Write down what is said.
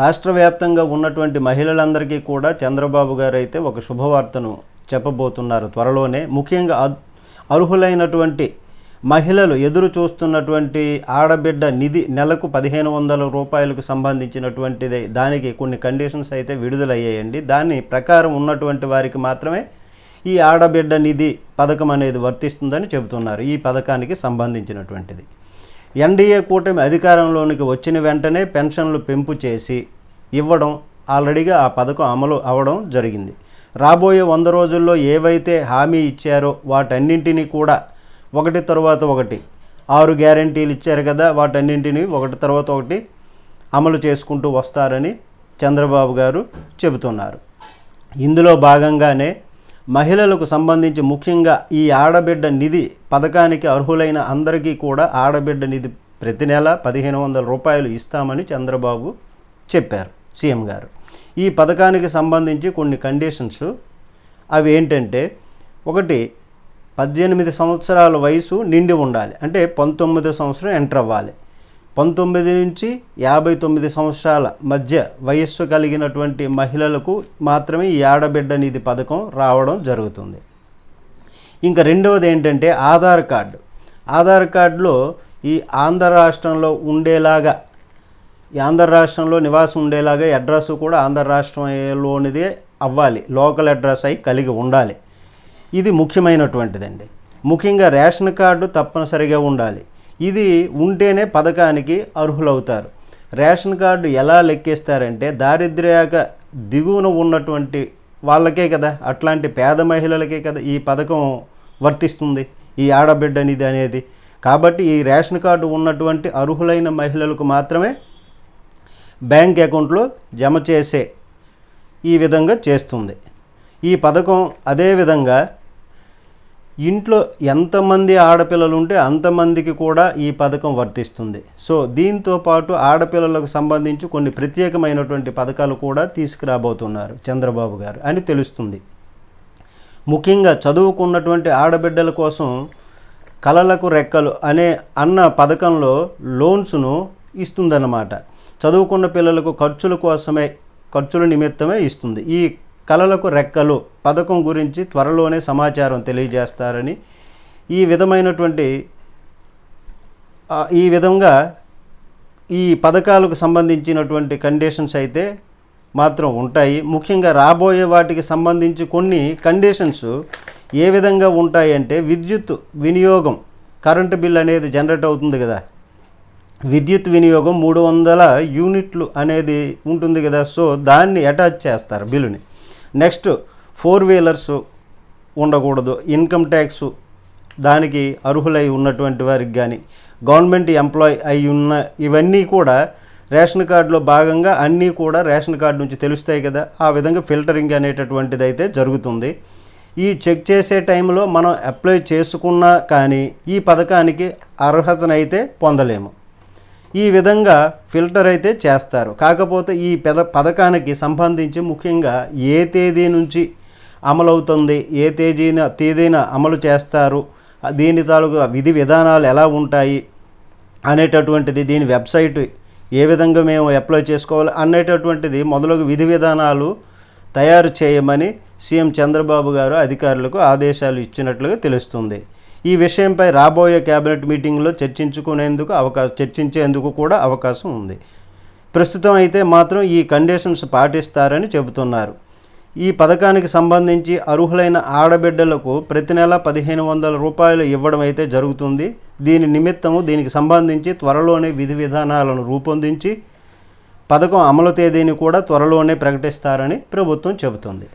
రాష్ట్ర వ్యాప్తంగా ఉన్నటువంటి మహిళలందరికీ కూడా చంద్రబాబు గారు అయితే ఒక శుభవార్తను చెప్పబోతున్నారు. త్వరలోనే ముఖ్యంగా అర్హులైనటువంటి మహిళలు ఎదురు చూస్తున్నటువంటి ఆడబిడ్డ నిధి నెలకు పదిహేను వందల రూపాయలకు సంబంధించినటువంటిది. దానికి కొన్ని కండిషన్స్ అయితే విడుదలయ్యాయండి. దాని ప్రకారం ఉన్నటువంటి వారికి మాత్రమే ఈ ఆడబిడ్డ నిధి పథకం అనేది వర్తిస్తుందని చెబుతున్నారు. ఈ పథకానికి సంబంధించినటువంటిది. ఎన్డీఏ కూటమి అధికారంలోనికి వచ్చిన వెంటనే పెన్షన్లు పెంపు చేసి ఇవ్వడం ఆల్రెడీగా ఆ పథకం అమలు అవ్వడం జరిగింది. రాబోయే వంద రోజుల్లో ఏవైతే హామీ ఇచ్చారో వాటన్నింటినీ కూడా ఒకటి తర్వాత ఒకటి ఆరు గ్యారంటీలు ఇచ్చారు కదా వాటన్నింటినీ ఒకటి తర్వాత ఒకటి అమలు చేసుకుంటూ వస్తారని చంద్రబాబు గారు చెబుతున్నారు. ఇందులో భాగంగానే మహిళలకు సంబంధించి ముఖ్యంగా ఈ ఆడబిడ్డ నిధి పథకానికి అర్హులైన అందరికీ కూడా ఆడబిడ్డ నిధి ప్రతి నెల పదిహేను వందల రూపాయలు ఇస్తామని చంద్రబాబు చెప్పారు సీఎం గారు. ఈ పథకానికి సంబంధించి కొన్ని కండిషన్స్ అవి ఏంటంటే ఒకటి పద్దెనిమిది సంవత్సరాల వయసు నిండి ఉండాలి. అంటే పంతొమ్మిదో సంవత్సరం ఎంటర్ అవ్వాలి. పంతొమ్మిది నుంచి యాభై తొమ్మిది సంవత్సరాల మధ్య వయస్సు కలిగినటువంటి మహిళలకు మాత్రమే ఈ ఆడబిడ్డ నిధి పథకం రావడం జరుగుతుంది. ఇంకా రెండవది ఏంటంటే ఆధార్ కార్డు. ఆధార్ కార్డులో ఈ ఆంధ్ర రాష్ట్రంలో ఉండేలాగా ఈ ఆంధ్ర రాష్ట్రంలో నివాసం ఉండేలాగా అడ్రస్ కూడా ఆంధ్ర రాష్ట్రంలోనిదే అవ్వాలి లోకల్ అడ్రస్ అయి కలిగి ఉండాలి. ఇది ముఖ్యమైనటువంటిదండి. ముఖ్యంగా రేషన్ కార్డు తప్పనిసరిగా ఉండాలి. ఇది ఉంటేనే పథకానికి అర్హులవుతారు. రేషన్ కార్డు ఎలా లెక్కిస్తారంటే దారిద్ర్యాక దిగువన ఉన్నటువంటి వాళ్ళకే కదా అట్లాంటి పేద మహిళలకే కదా ఈ పథకం వర్తిస్తుంది ఈ ఆడబిడ్డనిది అనేది. కాబట్టి ఈ రేషన్ కార్డు ఉన్నటువంటి అర్హులైన మహిళలకు మాత్రమే బ్యాంక్ అకౌంట్లో జమ చేసే ఈ విధంగా చేస్తుంది. ఈ పథకం అదేవిధంగా ఇంట్లో ఎంతమంది ఆడపిల్లలు ఉంటే అంతమందికి కూడా ఈ పథకం వర్తిస్తుంది. సో దీంతో పాటు ఆడపిల్లలకు సంబంధించి కొన్ని ప్రత్యేకమైనటువంటి పథకాలు కూడా తీసుకురాబోతున్నారు చంద్రబాబు గారు అని తెలుస్తుంది. ముఖ్యంగా చదువుకున్నటువంటి ఆడబిడ్డల కోసం కలలకు రెక్కలు అనే అన్న పథకంలో లోన్స్ను ఇస్తుందన్నమాట. చదువుకున్న పిల్లలకు ఖర్చుల కోసమే ఖర్చుల నిమిత్తమే ఇస్తుంది. ఈ కలలకు రెక్కలు పథకం గురించి త్వరలోనే సమాచారం తెలియజేస్తారని ఈ విధమైనటువంటి ఈ విధంగా ఈ పథకాలకు సంబంధించినటువంటి కండిషన్స్ అయితే మాత్రం ఉంటాయి. ముఖ్యంగా రాబోయే వాటికి సంబంధించి కొన్ని కండిషన్స్ ఏ విధంగా ఉంటాయంటే విద్యుత్ వినియోగం కరెంటు బిల్ అనేది జనరేట్ అవుతుంది కదా. విద్యుత్ వినియోగం మూడు వందల యూనిట్లు అనేది ఉంటుంది కదా. సో దాన్ని అటాచ్ చేస్తారు బిల్లుని. నెక్స్ట్ ఫోర్ వీలర్స్ ఉండకూడదు. ఇన్కమ్ ట్యాక్స్ దానికి అర్హులై ఉన్నటువంటి వారికి కానీ గవర్నమెంట్ ఎంప్లాయ్ అయి ఉన్న ఇవన్నీ కూడా రేషన్ కార్డులో భాగంగా అన్నీ కూడా రేషన్ కార్డు నుంచి తెలుస్తాయి కదా. ఆ విధంగా ఫిల్టరింగ్ అనేటటువంటిది అయితే జరుగుతుంది. ఈ చెక్ చేసే టైంలో మనం అప్లై చేసుకున్నా కానీ ఈ పథకానికి అర్హతనైతే పొందలేము. ఈ విధంగా ఫిల్టర్ అయితే చేస్తారు. కాకపోతే ఈ పెద పథకానికి సంబంధించి ముఖ్యంగా ఏ తేదీ నుంచి అమలవుతుంది ఏ తేదీన తేదీన అమలు చేస్తారు దీని తాలూకు విధి విధానాలు ఎలా ఉంటాయి అనేటటువంటిది దీని వెబ్సైట్ ఏ విధంగా మేము అప్లై చేసుకోవాలి అనేటటువంటిది మొదలగు విధి విధానాలు తయారు చేయమని సీఎం చంద్రబాబు గారు అధికారులకు ఆదేశాలు ఇచ్చినట్లుగా తెలుస్తుంది. ఈ విషయంపై రాబోయే కేబినెట్ మీటింగ్లో చర్చించుకునేందుకు అవకాశం చర్చించేందుకు కూడా అవకాశం ఉంది. ప్రస్తుతం అయితే మాత్రం ఈ కండిషన్స్ పాటిస్తారని చెబుతున్నారు. ఈ పథకానికి సంబంధించి అర్హులైన ఆడబిడ్డలకు ప్రతి నెల పదిహేను వందల రూపాయలు ఇవ్వడం అయితే జరుగుతుంది. దీని నిమిత్తము దీనికి సంబంధించి త్వరలోనే విధి విధానాలను రూపొందించి పథకం అమలు తేదీని కూడా త్వరలోనే ప్రకటిస్తారని ప్రభుత్వం చెబుతుంది.